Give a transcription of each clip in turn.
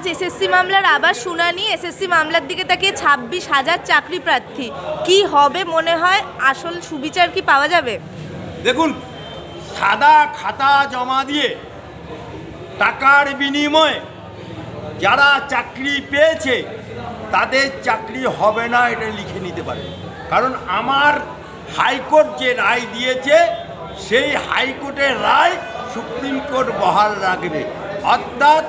আজ এসএসসি মামলার আবার শুনানি। এসএসসি মামলার দিকে তাকিয়ে ছাব্বিশ হাজার চাকরি প্রার্থী। কি হবে মনে হয়? আসল সুবিচার কি পাওয়া যাবে? দেখুন, সাদা খাতা জমা দিয়ে টাকার বিনিময়ে যারা চাকরি পেয়েছে, তাদের চাকরি হবে না এটা লিখে নিতে পারে কারণ আমার হাইকোর্ট যে রায় দিয়েছে, সেই হাইকোর্টের রায় সুপ্রিম কোর্ট বহাল রাখবে। অর্থাৎ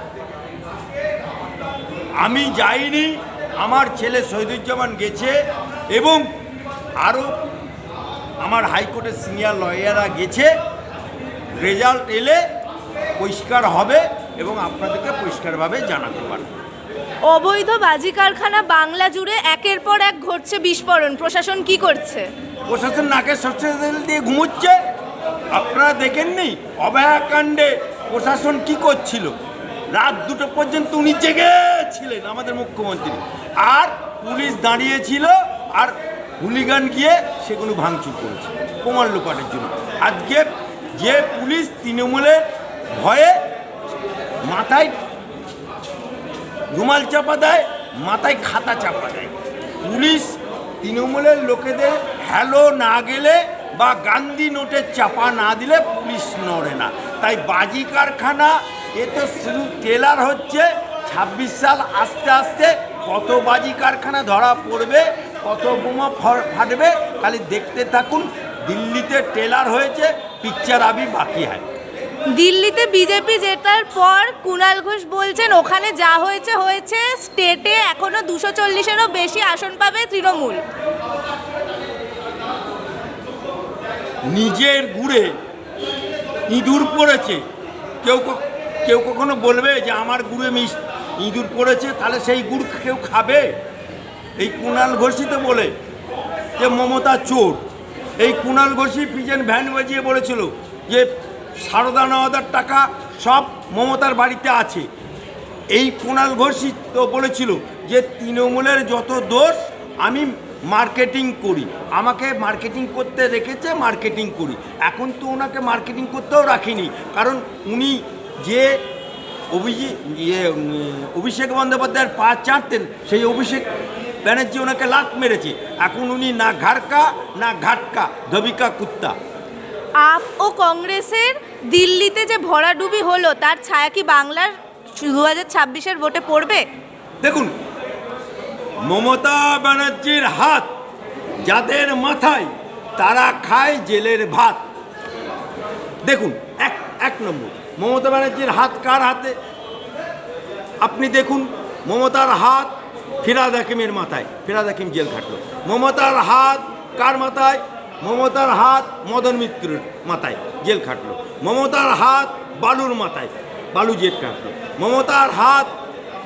আমি যাইনি আমার ছেলে শহীদুজ্জামান গেছে এবং আরও আমার হাইকোর্টের সিনিয়র লয়াররা গেছে। রেজাল্ট এলে পরিষ্কার হবে এবং আপনাদেরকে পরিষ্কারভাবে জানাতে পারব। অবৈধ বাজি কারখানা বাংলা জুড়ে একের পর এক ঘটছে বিস্ফোরণ। প্রশাসন কি করছে? প্রশাসন নাকের সরষে তেল দিয়ে ঘুমোচ্ছে। আপনারা দেখেননি? অভয়াকাণ্ডে প্রশাসন কি করছিল? রাত দুটো পর্যন্ত উনি জেগেছিলেন আমাদের মুখ্যমন্ত্রী। আর পুলিশ দাঁড়িয়েছিল আর হুলিগান গিয়ে সেগুলো ভাঙচুর করেছে, প্রমাণ লোপাটের জন্য। আজকে যে পুলিশ তৃণমূলের ভয়ে মাথায় রুমাল চাপা দেয়, মাথায় খাতা চাপা দেয়। পুলিশ তৃণমূলের লোকেদের হ্যালো না গেলে বা গান্ধী নোটের চাপা না দিলে পুলিশ নড়ে না। তাই বাজি কারখানা এ তো শুধু টেলার হচ্ছে। ছাব্বিশ সাল আস্তে আস্তে কত বাজি কারখানা ধরা পড়বে কত বোমা ফাটবে খালি দেখতে থাকুন দিল্লিতে টেলার হয়েছে পিকচার আবি বাকি হয়। দিল্লিতে বিজেপি জেতার পর কুণাল ঘোষ বলছেন ওখানে যা হয়েছে হয়েছে। স্টেটে এখনও দুশো চল্লিশেরও বেশি আসন পাবে তৃণমূল। নিজের গুড়ে ইঁদুর পড়েছে। কেউ কেউ কখনো বলবে যে আমার গুড়ে মিস ইঁদুর পড়েছে, তাহলে সেই গুড় কেউ খাবে? এই কুণাল ঘোষিত বলে যে মমতা চোর। এই কুণাল ঘোষী পিজেন ভ্যান বাজিয়ে বলেছিল যে সারদা নওয়াদার টাকা সব মমতার বাড়িতে আছে। এই কুণাল ঘোষই তো বলেছিল যে তৃণমূলের যত দোষ আমি মার্কেটিং করি। আমাকে মার্কেটিং করতে রেখেছে, মার্কেটিং করি। এখন তো ওনাকে মার্কেটিং করতেও রাখিনি। কারণ উনি যে অভিজিৎ ইয়ে অভিষেক বন্দ্যোপাধ্যায়ের পা চাটতেন সেই অভিষেক ব্যানার্জি ওনাকে লাত মেরেছে। এখন উনি না ঘাড়কা না ঘাটকা ধবিকা কুত্তা। আপ ও কংগ্রেসের দিল্লিতে যে ভরাডুবি হলো তার ছায়া কি বাংলার দু হাজার ছাব্বিশের ভোটে পড়বে? দেখুন মমতা ব্যানার্জির হাত যাদের মাথায় তারা খায় জেলের ভাত। দেখুন এক এক নম্বর। মমতা ব্যানার্জির হাত কার হাতে? আপনি দেখুন, মমতার হাত ফিরাদ হাকিমের মাথায়, ফিরাদ হাকিম জেল খাটলো। মমতার হাত কার মাথায়? মমতার হাত মদন মিত্রের মাথায়, জেল খাটলো। মমতার হাত বালুর মাথায়, বালু জেল খাটলো। মমতার হাত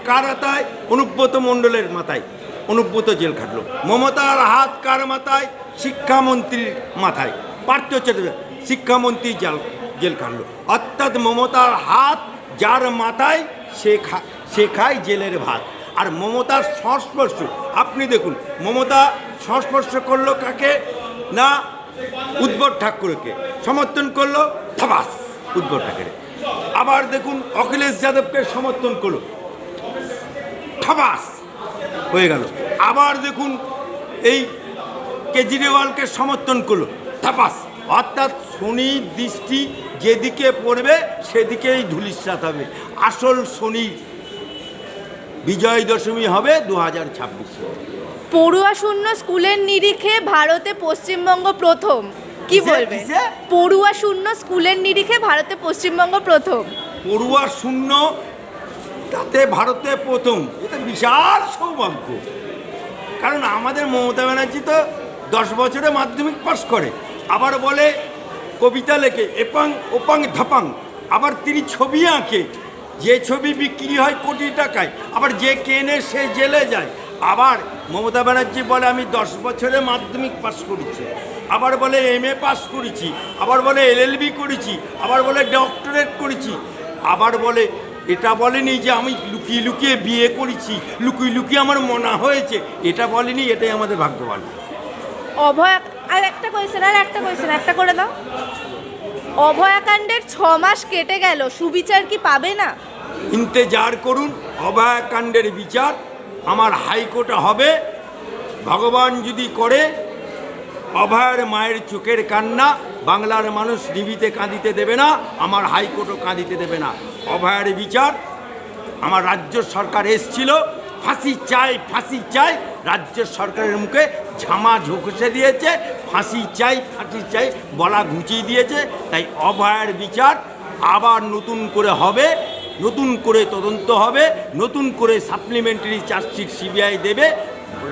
কার মাথায়? অনুব্রত মণ্ডলের মাথায়, অনুব্রত জেল খাটলো। মমতার হাত কার মাথায়? শিক্ষামন্ত্রীর মাথায়, পার্থ চট্টোপাধ্যায় শিক্ষামন্ত্রী জেল জেল খাটলো। অর্থাৎ মমতার হাত যার মাথায় সে খা, সে খায় জেলের ভাত। আর মমতার সংস্পর্শ, আপনি দেখুন, মমতা সংস্পর্শ করল কাকে? না উদ্ভব ঠাকুরকে। সমর্থন করল থাবাস উদ্ভব ঠাকুরে। আবার দেখুন, অখিলেশ যাদবকে সমর্থন করল। ঠাবাস হয়ে গেল। আবার দেখুন, এই কেজরিওয়ালকে সমর্থন করল। থাপাস অর্থাৎ শনি, দৃষ্টি যেদিকে পড়বে সেদিকেই ধুলিস্বাত হবে। আসল শনি বিজয় দশমী হবে দু হাজার ছাব্বিশে পড়ুয়া শূন্য স্কুলের নিরিখে ভারতে পশ্চিমবঙ্গ প্রথম। কি বলবে? কিসে? পড়ুয়া শূন্য স্কুলের নিরিখে ভারতে পশ্চিমবঙ্গ প্রথম। পড়ুয়া শূন্য তাতে ভারতে প্রথম। এটা বিশাল সৌভাগ্য। কারণ আমাদের মমতা ব্যানার্জি তো দশ বছরে মাধ্যমিক পাস করে। আবার বলে কবিতা লেখে, এপাং, ওপাং, ধাপাং। আবার তিনি ছবি আঁকে। যে ছবি বিক্রি হয় কোটি টাকায়, আবার যে কেনে সে জেলে যায়। আবার মমতা ব্যানার্জি বলে, আমি দশ বছরে মাধ্যমিক পাস করেছি। আবার বলে, এম এ পাস করেছি। আবার বলে এলএলবি করেছি। আবার বলে, ডক্টরেট করেছি। আবার বলে, এটা বলেনি যে আমি লুকিয়ে লুকিয়ে বিয়ে করেছি। লুকিয়ে লুকিয়ে আমার মনা হয়েছে। এটা বলেনি, এটাই আমাদের ভাগ্যবান। অভয়া আর একটা কোয়েশ্চেন আর একটা কোয়েশ্চেন একটা করে দাও। অভয়াকাণ্ডের ছ মাস কেটে গেল, সুবিচার কি পাবে না? ইন্তেজার করুন, অভয়াকাণ্ডের বিচার আমার হাইকোর্টে হবে। ভগবান যদি করে, অভয়ের মায়ের চোখের কান্না বাংলার মানুষ নিবিতে কাঁদিতে দেবে না, আমার হাইকোর্টও কাঁদিতে দেবে না। অভয়ের বিচার, আমার রাজ্য সরকার এসছিল, ফাঁসি চাই ফাঁসি চাই, রাজ্য সরকারের মুখে ঝামা ঝুঁকসে দিয়েছে ফাঁসি চাই ফাঁসি চাই বলা ঘুচিয়ে দিয়েছে, তাই অভয়ের বিচার আবার নতুন করে হবে, নতুন করে তদন্ত হবে, নতুন করে সাপ্লিমেন্টারি চার্জশিট সিবিআই দেবে,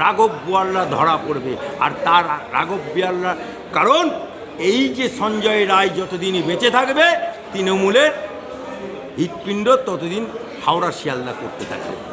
রাঘব বোয়াল্লা ধরা পড়বে। আর তার রাঘব বিয়াল্লা কারণ এই যে সঞ্জয় রায় যতদিন বেঁচে থাকবে, তৃণমূলের হৃৎপিণ্ড ততদিন হাওড়া শিয়ালদা করতে থাকবে।